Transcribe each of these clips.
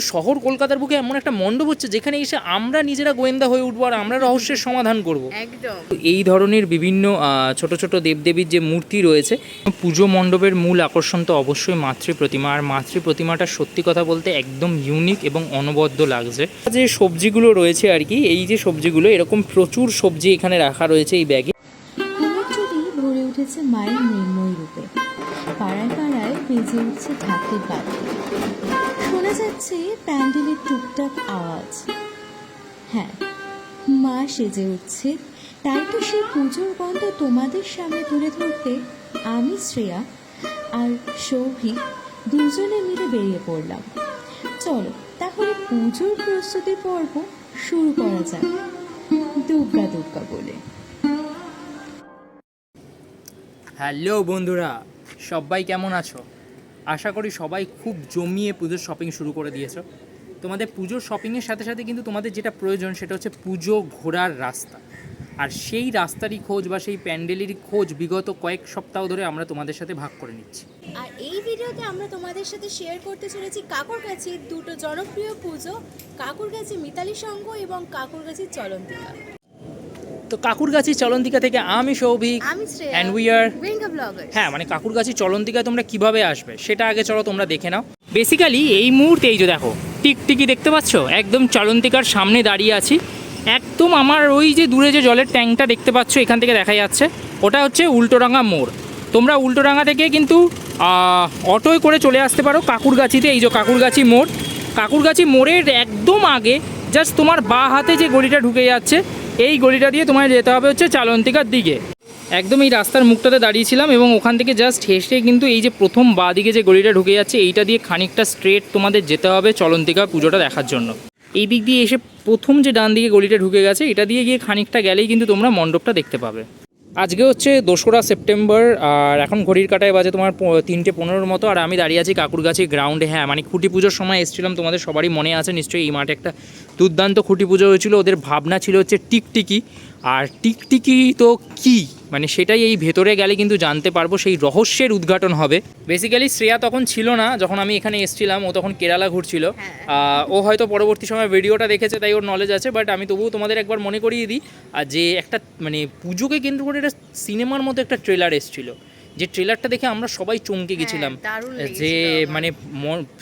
শহর কলকাতার বুকে এমন একটা মণ্ডপ হচ্ছে যেখানে এসে আমরা নিজেরা গোয়েন্দা হয়ে উঠবো আর আমরা রহস্যের সমাধান করব। একদম। এই ধরনের বিভিন্ন ছোট ছোট দেবদেবীর যে মূর্তি রয়েছে পুজো মণ্ডপের মূল আকর্ষণ তো অবশ্যই মাতৃ প্রতিমা। আর মাতৃ প্রতিমাটা সত্যি কথা বলতে একদম ইউনিক এবং অনবদ্য লাগছে। যে সবজিগুলো রয়েছে আর কি এই যে সবজিগুলো এরকম প্রচুর সবজি এখানে রাখা রয়েছে এই ব্যাগে। ভরে উঠেছে মায়ের মৃন্ময় রূপে। পাড়ায় পাড়ায় বেজে উঠছে ঢাকের বাতি। শোনা যাচ্ছে প্যান্ডেলের টুকটাক আওয়াজ। হ্যাঁ মা সেজে উঠছে। তাই তো সেই পুজোর গন্ধ তোমাদের সামনে তুলে ধরতে আমি শ্রেয়া আর সৌভিক দুজনে মিলে বেরিয়ে পড়লাম। চলো, তাহলে পুজোর প্রস্তুতি পর্ব শুরু করা যাক। দুর্গা দুর্গা বলে। হ্যালো বন্ধুরা, সবাই কেমন আছো? আশা করি সবাই খুব জমিয়ে পুজোর শপিং শুরু করে দিয়েছ। তোমাদের পুজোর শপিংয়ের সাথে সাথে কিন্তু তোমাদের যেটা প্রয়োজন সেটা হচ্ছে পুজো ঘোরার রাস্তা। আর সেই রাস্তারই খোঁজ বা সেই প্যান্ডেলের খোঁজ বিগত কয়েক সপ্তাহ ধরে আমরা তোমাদের সাথে ভাগ করে নিচ্ছি। আর এই ভিডিওতে আমরা তোমাদের সাথে শেয়ার করতে চলেছি কাকুরগাছি দুটো জনপ্রিয় পুজো কাকুরগাছি মিতালি সংঘ এবং কাকুরগাছি চলন্তিকা। তো কাকুরগাছি চলন্তিকা থেকে আমি সৌভিক উইঙ্গা ব্লগার হ্যাঁ মানে কাকুরগাছি চলন্তিকায় তোমরা কীভাবে আসবে সেটা আগে চলো তোমরা দেখে নাও। বেসিক্যালি এই মুহূর্তে এই যে দেখো টিকটিকি দেখতে পাচ্ছ? একদম চলন্তিকার সামনে দাঁড়িয়ে আছি। একদম আমার ওই যে দূরে যে জলের ট্যাঙ্কটা দেখতে পাচ্ছ এখান থেকে দেখা যাচ্ছে। ওটা হচ্ছে উল্টোডাঙ্গা মোড়। তোমরা উল্টোডাঙ্গা থেকে কিন্তু অটোয় করে চলে আসতে পারো কাকুরগাছিতে এই যে কাকুরগাছি মোড়। কাকুরগাছি মোড়ের একদম আগে জাস্ট তোমার বা হাতে যে গলিটা ঢুকে যাচ্ছে এই গলিটা দিয়ে তোমায় যেতে হবে হচ্ছে চালন্তিকার দিকে। একদম এই রাস্তার মুখটাতে দাঁড়িয়েছিলাম এবং ওখান থেকে জাস্ট হেসে কিন্তু এই যে প্রথম বা দিকে যে গলিটা ঢুকে যাচ্ছে, এইটা দিয়ে খানিকটা স্ট্রেট তোমাদের যেতে হবে চলন্তিকা পুজোটা দেখার জন্য। এই দিক দিয়ে এসে প্রথম যে ডান দিকে গলিটা ঢুকে গেছে, এটা দিয়ে গিয়ে খানিকটা গেলেই কিন্তু তোমরা মণ্ডপটা দেখতে পাবে। আজকে হচ্ছে দোসরা সেপ্টেম্বর, আর এখন ঘড়ির কাটায় বাজে তোমার তিনটে পনেরোর মতো, আর আমি দাঁড়িয়ে আছি কাকুরগাছি গ্রাউন্ডে হ্যাঁ মানে খুঁটি পুজোর সময় এসেছিলাম, তোমাদের সবারই মনে আছে, নিশ্চয়ই এই মাঠে একটা দুর্দান্ত খুঁটি পুজো হয়েছিল। ওদের ভাবনা ছিল হচ্ছে টিকটিকি, আর টিকটিকি তো কি? মানে সেটাই এই ভেতরে গেলে কিন্তু জানতে পারব সেই রহস্যের উদ্ঘাটন হবে। বেসিক্যালি শ্রেয়া তখন ছিল না যখন আমি এখানে এসেছিলাম ও তখন কেরালা ঘুরছিল। ও হয়তো পরবর্তী সময় ভিডিওটা দেখেছে তাই ওর নলেজ আছে বাট আমি তবুও তোমাদের একবার মনে করিয়ে দিই আর যে একটা মানে পুজোকে কেন্দ্র করে একটা সিনেমার মতো একটা ট্রেলার এসেছিল। যে ট্রেলারটা দেখে আমরা সবাই চমকে গেছিলাম। হ্যাঁ, যে মানে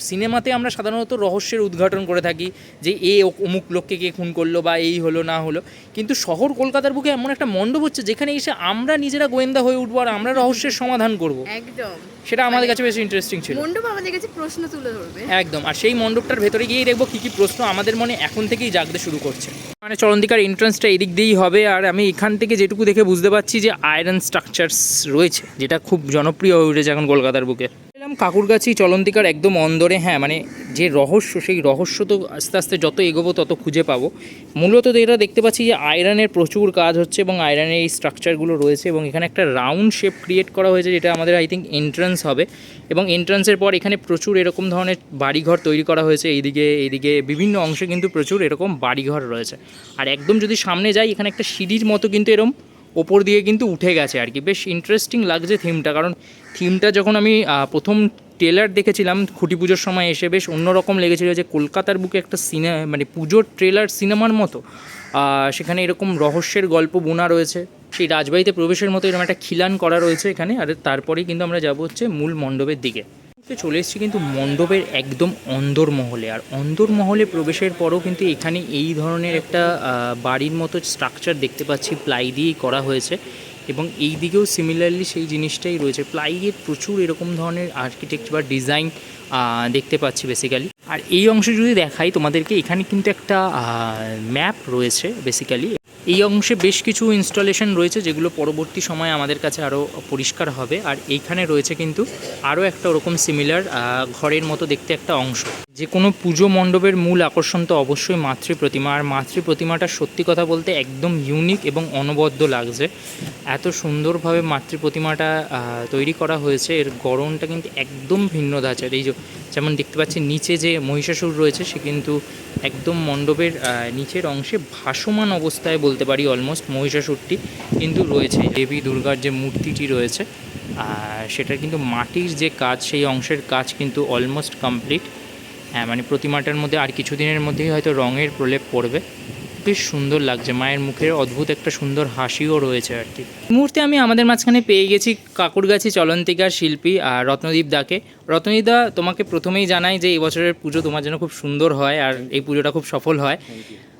সিনেমাতে আমরা সাধারণত রহস্যের উদ্ঘাটন করে থাকি যে এ অমুক লোককে কে খুন করল বা এই হলো না হলো। কিন্তু শহর কলকাতার বুকে এমন একটা মণ্ডপ হচ্ছে যেখানে এসে আমরা নিজেরা গোয়েন্দা হয়ে উঠবো আর আমরা রহস্যের সমাধান করব। একদম। সেটা আমাদের কাছে বেশ ইন্টারেস্টিং ছিল। মণ্ডপ আমাদের কাছে প্রশ্ন তুলে ধরবে। একদম আর সেই মণ্ডপটার ভেতরে গিয়েই দেখব কী কী প্রশ্ন আমাদের মনে এখন থেকেই জাগতে শুরু করছে। মানে চলন্তিকার এন্ট্রান্সটা এদিক দিয়েই হবে আর আমি এখান থেকে যেটুকু দেখে বুঝতে পারছি যে আয়রন স্ট্রাকচারস রয়েছে যেটা খুব জনপ্রিয় হয়ে উঠেছে এখন কলকাতার বুকে। এলাম কাকুরগাছি চলন্তিকার একদম অন্দরে হ্যাঁ মানে যে রহস্য, সেই রহস্য তো আস্তে আস্তে যত এগোবো তত খুঁজে পাবো। মূলত এটা দেখতে পাচ্ছি যে আয়রনের প্রচুর কাজ হচ্ছে এবং আয়রনের এই স্ট্রাকচারগুলো রয়েছে এবং এখানে একটা রাউন্ড শেপ ক্রিয়েট করা হয়েছে যেটা আমাদের, আই থিঙ্ক, এন্ট্রান্স হবে। এবং এন্ট্রান্সের পর এখানে প্রচুর এরকম ধরনের বাড়িঘর তৈরি করা হয়েছে। এইদিকে এইদিকে বিভিন্ন অংশে কিন্তু প্রচুর এরকম বাড়িঘর রয়েছে। আর একদম যদি সামনে যাই, এখানে একটা সিঁড়ির মতো কিন্তু এরকম ওপর দিয়ে কিন্তু উঠে গেছে আর কি। বেশ ইন্টারেস্টিং লাগছে থিমটা কারণ থিমটা যখন আমি প্রথম ট্রেলার দেখেছিলাম খুঁটি পুজোর সময় এসে বেশ অন্যরকম লেগেছিল যে কলকাতার বুকে একটা সিনেমা মানে পুজোর ট্রেলার সিনেমার মতো সেখানে এরকম রহস্যের গল্প বোনা রয়েছে। সেই রাজবাড়িতে প্রবেশের মতো এরকম একটা খিলান করা রয়েছে এখানে, আর তারপরেই কিন্তু আমরা যাব হচ্ছে মূল মণ্ডপের দিকে। তো চলে এসেছি কিন্তু মণ্ডপের একদম অন্দর মহলে আর অন্দর মহলে প্রবেশের পরও কিন্তু এখানে এই ধরনের একটা বাড়ির মতো স্ট্রাকচার দেখতে পাচ্ছি। প্লাই দিয়েই করা হয়েছে এবং এই দিকেও সিমিলারলি সেই জিনিসটাই রয়েছে। প্লাইয়ের প্রচুর এরকম ধরনের আর্কিটেক্ট বা ডিজাইন দেখতে পাচ্ছি বেসিক্যালি আর এই অংশে যদি দেখাই, তোমাদেরকে এখানে কিন্তু একটা ম্যাপ রয়েছে বেসিক্যালি এই অংশে বেশ কিছু ইনস্টলেশন রয়েছে যেগুলো পরবর্তী সময়ে আমাদের কাছে আরও পরিষ্কার হবে। আর এইখানে রয়েছে কিন্তু আরও একটা ওরকম সিমিলার ঘরের মতো দেখতে একটা অংশ। যে কোনো পুজো মণ্ডপের মূল আকর্ষণ তো অবশ্যই মাতৃ প্রতিমা। আর মাতৃ প্রতিমাটা সত্যি কথা বলতে একদম ইউনিক এবং অনবদ্য লাগছে। এত সুন্দরভাবে মাতৃ প্রতিমাটা তৈরি করা হয়েছে। এর গরমটা কিন্তু একদম ভিন্ন ধাঁচের এই যেমন দেখতে পাচ্ছি, নিচে যে মহিষাসুর রয়েছে, সে কিন্তু একদম মণ্ডপের নিচের অংশে ভাসমান অবস্থায় বলতে পারি অলমোস্ট মহিষাসুরটি কিন্তু রয়েছে। দেবী দুর্গার যে মূর্তিটি রয়েছে সেটার কিন্তু মাটির যে কাজ, সেই অংশের কাজ কিন্তু অলমোস্ট কমপ্লিট হ্যাঁ মানে প্রতিমাটার মধ্যে আর কিছুদিনের মধ্যেই হয়তো রঙের প্রলেপ পড়বে। বেশ সুন্দর লাগছে। মায়ের মুখের অদ্ভুত একটা সুন্দর হাসিও রয়েছে আর কি। মুহূর্তে আমি আমাদের মাঝখানে পেয়ে গেছি কাকুরগাছি চলন্তিকার শিল্পী আর রত্নদীপ দাকে। রত্নদীপ দা তোমাকে প্রথমেই জানাই যে এই বছরের পুজো তোমার জন্য খুব সুন্দর হয় আর এই পুজোটা খুব সফল হয়।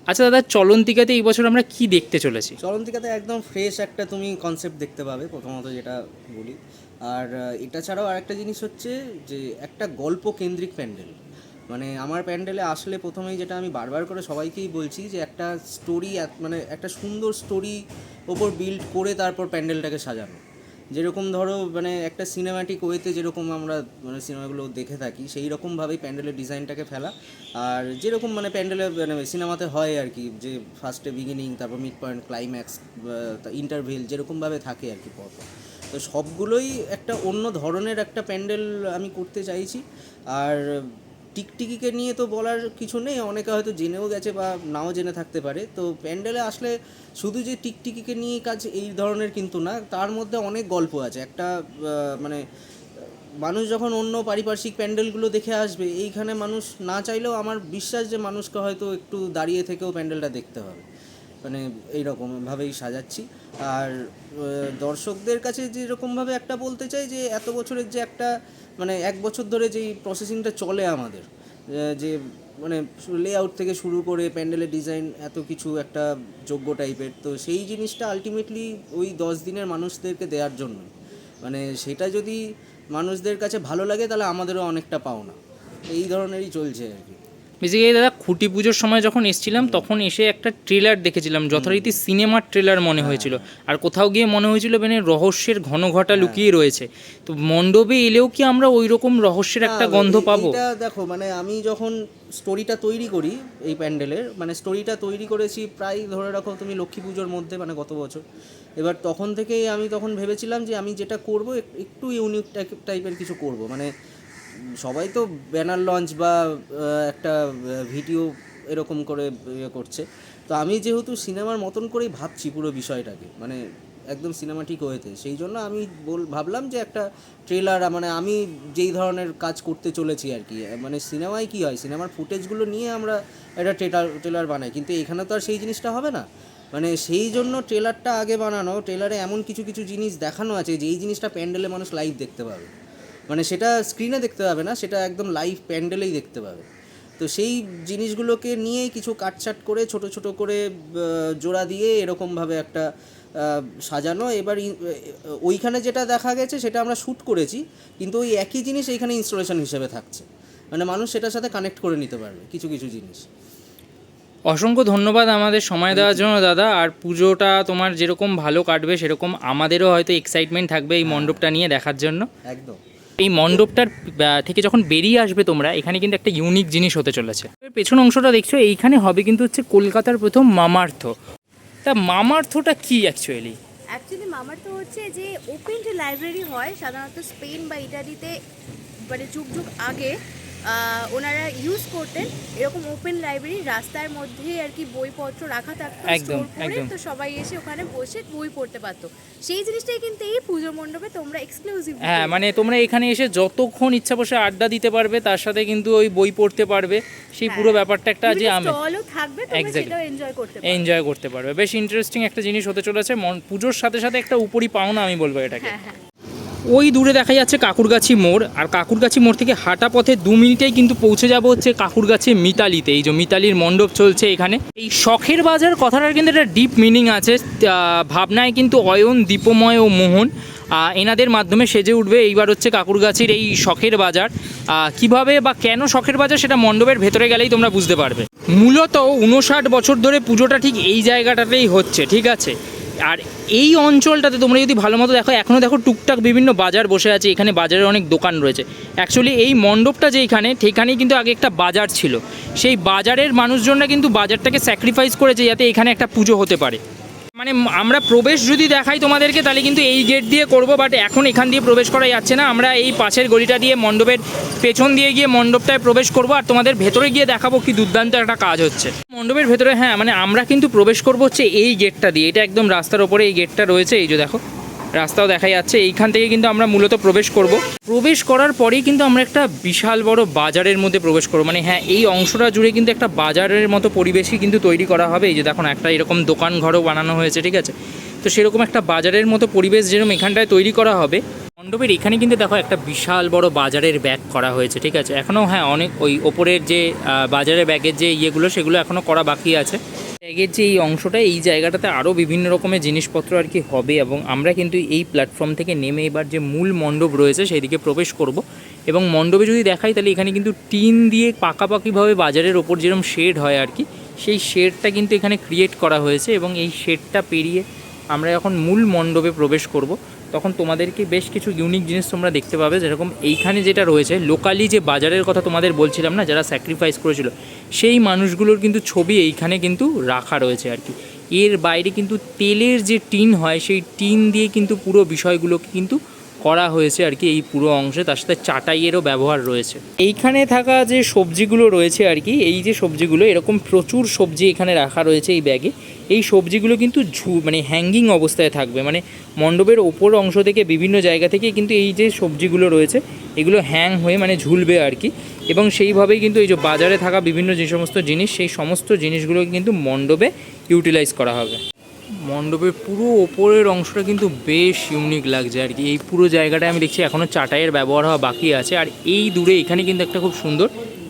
আচ্ছা দাদা চলন্তিকাতে এই বছর আমরা কি দেখতে চলেছি? চলন্তিকাতে একদম ফ্রেশ একটা তুমি কনসেপ্ট দেখতে পাবে প্রথমত যেটা বলি। আর এটা ছাড়াও আরেকটা জিনিস হচ্ছে যে একটা গল্প কেন্দ্রিক প্যান্ডেল। মানে আমার প্যান্ডেলে আসলে প্রথমেই যেটা আমি বারবার করে সবাইকেই বলছি যে একটা স্টোরি মানে একটা সুন্দর স্টোরি ওপর বিল্ড করে তারপর প্যান্ডেলটাকে সাজানো। যেরকম ধরো মানে একটা সিনেমাটিক ওয়েতে যেরকম আমরা মানে সিনেমাগুলো দেখে থাকি, সেই রকমভাবেই প্যান্ডেলের ডিজাইনটাকে ফেলা। আর যেরকম মানে প্যান্ডেলে মানে সিনেমাতে হয় আর কি, যে ফার্স্টে বিগিনিং তারপর মিড পয়েন্ট ক্লাইম্যাক্স ইন্টারভেল যেরকমভাবে থাকে আর কি পরপর তো সবগুলোই একটা অন্য ধরনের একটা প্যান্ডেল আমি করতে চাইছি। আর টিকটিকিকে নিয়ে তো বলার কিছু নেই, অনেকে হয়তো জেনেও গেছে বা নাও জেনে থাকতে পারে। তো প্যান্ডেলে আসলে শুধু যে টিকটিকিকে নিয়ে কাজ এই ধরনের কিন্তু না, তার মধ্যে অনেক গল্প আছে। একটা মানে মানুষ যখন অন্য পারিপার্শ্বিক প্যান্ডেলগুলো দেখে আসবে, এইখানে মানুষ না চাইলেও আমার বিশ্বাস যে মানুষকে হয়তো একটু দাঁড়িয়ে থেকেও প্যান্ডেলটা দেখতে হবে। মানে এইরকমভাবেই সাজাচ্ছি। আর দর্শকদের কাছে যেরকমভাবে একটা বলতে চাই যে, এত বছরের যে একটা মানে এক বছর ধরে যেই প্রসেসিংটা চলে আমাদের যে মানে লেআউট থেকে শুরু করে প্যান্ডেলের ডিজাইন এত কিছু একটা যোগ্য টাইপের তো সেই জিনিসটা আলটিমেটলি ওই দশ দিনের মানুষদেরকে দেওয়ার জন্য মানে সেটা যদি মানুষদের কাছে ভালো লাগে তাহলে আমাদেরও অনেকটা পাওনা। এই ধরনেরই চলছে আর কি। বেসিক্যালি দাদা খুঁটি পুজোর সময় যখন এসেছিলাম তখন এসে একটা ট্রেলার দেখেছিলাম যথারীতি সিনেমার ট্রেলার মনে হয়েছিল। আর কোথাও গিয়ে মনে হয়েছিল মানে রহস্যের ঘন ঘটা লুকিয়ে রয়েছে। তো মণ্ডপে এলেও কি আমরা ওই রকম রহস্যের একটা গন্ধ পাবো? দেখো মানে আমি যখন স্টোরিটা তৈরি করি এই প্যান্ডেলের মানে স্টোরিটা তৈরি করেছি প্রায় ধরে রাখো তুমি লক্ষ্মী পুজোর মধ্যে মানে গত বছর। এবার তখন থেকেই আমি তখন ভেবেছিলাম যে আমি যেটা করব একটু ইউনিক টাইপের কিছু করব। মানে সবাই তো ব্যানার লঞ্চ বা একটা ভিডিও এরকম করে ইয়ে করছে। তো আমি যেহেতু সিনেমার মতন করেই ভাবছি পুরো বিষয়টাকে মানে একদম সিনেমাটিক হয়েছে। সেই জন্য আমি বল, ভাবলাম যে একটা ট্রেলার মানে আমি যেই ধরনের কাজ করতে চলেছি আর কি মানে সিনেমায় কি হয়, সিনেমার ফুটেজগুলো নিয়ে আমরা একটা ট্রেলার ট্রেলার বানাই, কিন্তু এখানে তো আর সেই জিনিসটা হবে না। মানে সেই জন্য ট্রেলারটা আগে বানানো ট্রেলারে এমন কিছু কিছু জিনিস দেখানো আছে যে এই জিনিসটা প্যান্ডেলে মানুষ লাইভ দেখতে পাবে। মানে সেটা স্ক্রিনে দেখতে পাবে না সেটা একদম লাইভ প্যান্ডেলেই দেখতে পাবে। তো সেই জিনিসগুলোকে নিয়েই কিছু কাটছাট করে ছোট ছোট করে জোড়া দিয়ে এরকমভাবে একটা সাজানো। এবার ওইখানে যেটা দেখা গেছে সেটা আমরা শ্যুট করেছি কিন্তু ওই একই জিনিস এইখানে ইনস্টলেশন হিসেবে থাকছে। মানে মানুষ সেটার সাথে কানেক্ট করে নিতে পারবে কিছু কিছু জিনিস। অসংখ্য ধন্যবাদ আমাদের সময় দেওয়ার জন্য দাদা। আর পুজোটা তোমার যেরকম ভালো কাটবে সেরকম আমাদেরও হয়তো এক্সাইটমেন্ট থাকবে এই মণ্ডপটা নিয়ে দেখার জন্য। একদম। এই মণ্ডপটার থেকে যখন বেরিয়ে আসবে তোমরা, এখানে কিন্তু একটা ইউনিক জিনিস হতে চলেছে। পেছন অংশটা দেখছ, এইখানে হবে কিন্তু হচ্ছে কলকাতার প্রথম মামার্থ। তা মামার্থটা কি অ্যাকচুয়ালি অ্যাকচুয়ালি মামার্থ হচ্ছে যে ওপেন যে লাইব্রেরি হয়, সাধারণত স্পেন বা ইটালিতে মানে যুগ যুগ আগে ওনারা ইউজ করতেন এরকম ওপেন লাইব্রেরি রাস্তার মধ্যে আর কি বইপত্র রাখা থাকতো একদম, একদম। তো সবাই এসে ওখানে বসে বই পড়তে পারতো। সেই জিনিসটাই কিন্তু এই পুজো মণ্ডপে তোমরা এক্সক্লুসিভ হ্যাঁ মানে তোমরা এখানে এসে যতক্ষণ ইচ্ছা বসে আড্ডা দিতে পারবে তার সাথে কিন্তু ওই বই পড়তে পারবে। সেই পুরো হ্যাঁ। ব্যাপারটা একটা যে আমি স্টলও থাকবে এনজয় করতে পারবে। এনজয় করতে পারবে। বেশ ইন্টারেস্টিং একটা জিনিস হতে চলেছে। মন পুজোর সাথে সাথে একটা উপরি পাওনা আমি বলব এটাকে। হ্যাঁ হ্যাঁ। ওই দূরে দেখা যাচ্ছে কাকুরগাছি মোড়। আর কাকুরগাছি মোড় থেকে হাঁটা পথে দু মিনিটেই কিন্তু পৌঁছে যাব হচ্ছে কাকুরগাছি মিতালিতে। এই যে মিতালির মণ্ডপ চলছে এখানে। এই শখের বাজার কথাটার কিন্তু একটা ডিপ মিনিং আছে। ভাবনায় কিন্তু অয়ন, দীপময় ও মোহন এনাদের মাধ্যমে সেজে উঠবে এইবার হচ্ছে কাকুরগাছির এই শখের বাজার। কীভাবে বা কেন শখের বাজার সেটা মণ্ডপের ভেতরে গেলেই তোমরা বুঝতে পারবে। মূলত উনষাট বছর ধরে পুজোটা ঠিক এই জায়গাটাতেই হচ্ছে, ঠিক আছে? আর এই অঞ্চলটাতে তোমরা যদি ভালো মতো দেখো এখনও দেখো টুকটাক বিভিন্ন বাজার বসে আছে, এখানে বাজারের অনেক দোকান রয়েছে। অ্যাকচুয়ালি এই মণ্ডপটা যে এখানে, সেখানেই কিন্তু আগে একটা বাজার ছিল। সেই বাজারের মানুষজনরা কিন্তু বাজারটাকে স্যাক্রিফাইস করেছে যাতে এখানে একটা পুজো হতে পারে। মানে আমরা প্রবেশ যদি দেখাই তোমাদেরকে, তাহলে কিন্তু এই গেট দিয়ে করব বাট এখন এখান দিয়ে প্রবেশ করা যাচ্ছে না। আমরা এই পাশের গলিটা দিয়ে মণ্ডপের পেছন দিয়ে গিয়ে মণ্ডপটায় প্রবেশ করব, আর তোমাদের ভেতরে গিয়ে দেখাবো কি দুর্দান্ত একটা কাজ হচ্ছে। মণ্ডপের ভেতরে হ্যাঁ মানে আমরা কিন্তু প্রবেশ করব হচ্ছে এই গেটটা দিয়ে। এটা একদম রাস্তার ওপরে এই গেটটা রয়েছে, এই যে দেখো। রাস্তাও দেখা যাচ্ছে। এইখান থেকে কিন্তু আমরা মূলত প্রবেশ করব। প্রবেশ করার পরেই কিন্তু আমরা একটা বিশাল বড় বাজারের মধ্যে প্রবেশ করব। মানে হ্যাঁ এই অংশটা জুড়ে কিন্তু একটা বাজারের মতো পরিবেশই কিন্তু তৈরি করা হবে। এই যে দেখুন, একটা এরকম দোকান ঘরও বানানো হয়েছে, ঠিক আছে? তো সেরকম একটা বাজারের মতো পরিবেশ যেরকম এখানটায় তৈরি করা হবে। মণ্ডপের এখানে কিন্তু দেখো একটা বিশাল বড় বাজারের ব্যাগ করা হয়েছে, ঠিক আছে? এখনও হ্যাঁ অনেক ওই ওপরের যে বাজারের ব্যাগের যে ইয়েগুলো, সেগুলো এখনও করা বাকি আছে। ব্যাগের যে এই অংশটা, এই জায়গাটাতে আরও বিভিন্ন রকমের জিনিসপত্র আর কি হবে এবং আমরা কিন্তু এই প্ল্যাটফর্ম থেকে নেমে এবার যে মূল মণ্ডপ রয়েছে সেই দিকে প্রবেশ করব। এবং মণ্ডপে যদি দেখাই তাহলে এখানে কিন্তু টিন দিয়ে পাকাপাকিভাবে বাজারের ওপর যেরকম শেড হয় আর কি, সেই শেডটা কিন্তু এখানে ক্রিয়েট করা হয়েছে এবং এই শেডটা পেরিয়ে আমরা এখন মূল মণ্ডপে প্রবেশ করব। তখন তোমাদেরকে বেশ কিছু ইউনিক জিনিস তোমরা দেখতে পাবে। যেরকম এইখানে যেটা রয়েছে লোকালি যে বাজারের কথা তোমাদের বলছিলাম না, যারা স্যাক্রিফাইস করেছিল, সেই মানুষগুলোর কিন্তু ছবি এইখানে কিন্তু রাখা রয়েছে আর কি। এর বাইরে কিন্তু তেলের যে টিন হয়, সেই টিন দিয়ে কিন্তু পুরো বিষয়গুলোকে কিন্তু করা হয়েছে আর কি এই পুরো অংশে, তার সাথে চাটাইয়েরও ব্যবহার রয়েছে। এইখানে থাকা যে সবজিগুলো রয়েছে আর কি, এই যে সবজিগুলো, এরকম প্রচুর সবজি এখানে রাখা রয়েছে এই ব্যাগে। এই সবজিগুলো কিন্তু ঝু মানে হ্যাঙ্গিং অবস্থায় থাকবে। মানে মণ্ডপের ওপর অংশ থেকে বিভিন্ন জায়গা থেকে কিন্তু এই যে সবজিগুলো রয়েছে, এগুলো হ্যাং হয়ে মানে ঝুলবে আর কি। এবং সেইভাবেই কিন্তু এই যে বাজারে থাকা বিভিন্ন যে সমস্ত জিনিস, সেই সমস্ত জিনিসগুলোকে কিন্তু মণ্ডপে ইউটিলাইজ করা হবে। মণ্ডপের পুরো ওপরের অংশটা কিন্তু বেশ ইউনিক লাগছে আর কি। এই পুরো জায়গাটায় আমি দেখছি এখনও চাটাইয়ের ব্যবহার হওয়া বাকি আছে। আর এই দূরে এখানে কিন্তু একটা খুব সুন্দর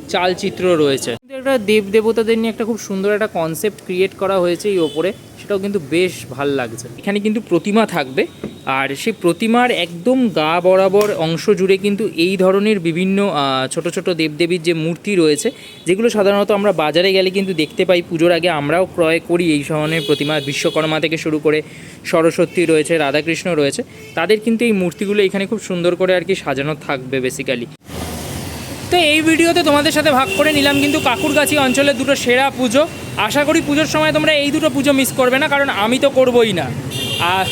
চালচিত্র রয়েছে। একটা দেব দেবতাদের নিয়ে একটা খুব সুন্দর একটা কনসেপ্ট ক্রিয়েট করা হয়েছে এই ওপরে, সেটাও কিন্তু বেশ ভালো লাগছে। এখানে কিন্তু প্রতিমা থাকবে, আর সেই প্রতিমার একদম গা বরাবর অংশ জুড়ে কিন্তু এই ধরনের বিভিন্ন ছোট ছোট দেবদেবীর যে মূর্তি রয়েছে, যেগুলো সাধারণত আমরা বাজারে গেলে কিন্তু দেখতে পাই, পুজোর আগে আমরাও ক্রয় করি এই ধরনের প্রতিমা, বিশ্বকর্মা থেকে শুরু করে সরস্বতী রয়েছে, রাধাকৃষ্ণ রয়েছে, তাদের কিন্তু এই মূর্তিগুলো এখানে খুব সুন্দর করে আর কি সাজানো থাকবে বেসিক্যালি তো এই ভিডিওতে তোমাদের সাথে ভাগ করে নিলাম কিন্তু কাকুরগাছি অঞ্চলের দুটো সেরা পুজো। আশা করি পুজোর সময় তোমরা এই দুটো পুজো মিস করবে না কারণ আমি তো করবোই না। আর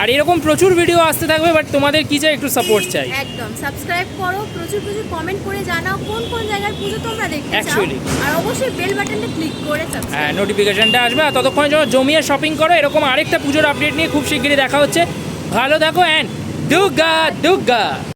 আর এরকম প্রচুর ভিডিও আসতে থাকবে বাট তোমাদের কি চাই একটু সাপোর্ট চাই। একদম সাবস্ক্রাইব করো প্রচুর প্রচুর কমেন্ট করে জানাও কোন কোন জায়গার পুজো তোমরা দেখতে চাও. আর অবশ্যই বেল বাটনটা ক্লিক করে সাবস্ক্রাইব হ্যাঁ নোটিফিকেশনটা আসবে আর ততক্ষণ যখন জমিয়ে শপিং করো। এরকম আরেকটা পুজোর আপডেট নিয়ে খুব শিগগিরই দেখা হচ্ছে। ভালো থাকো অ্যান্ড দুর্গা দুর্গা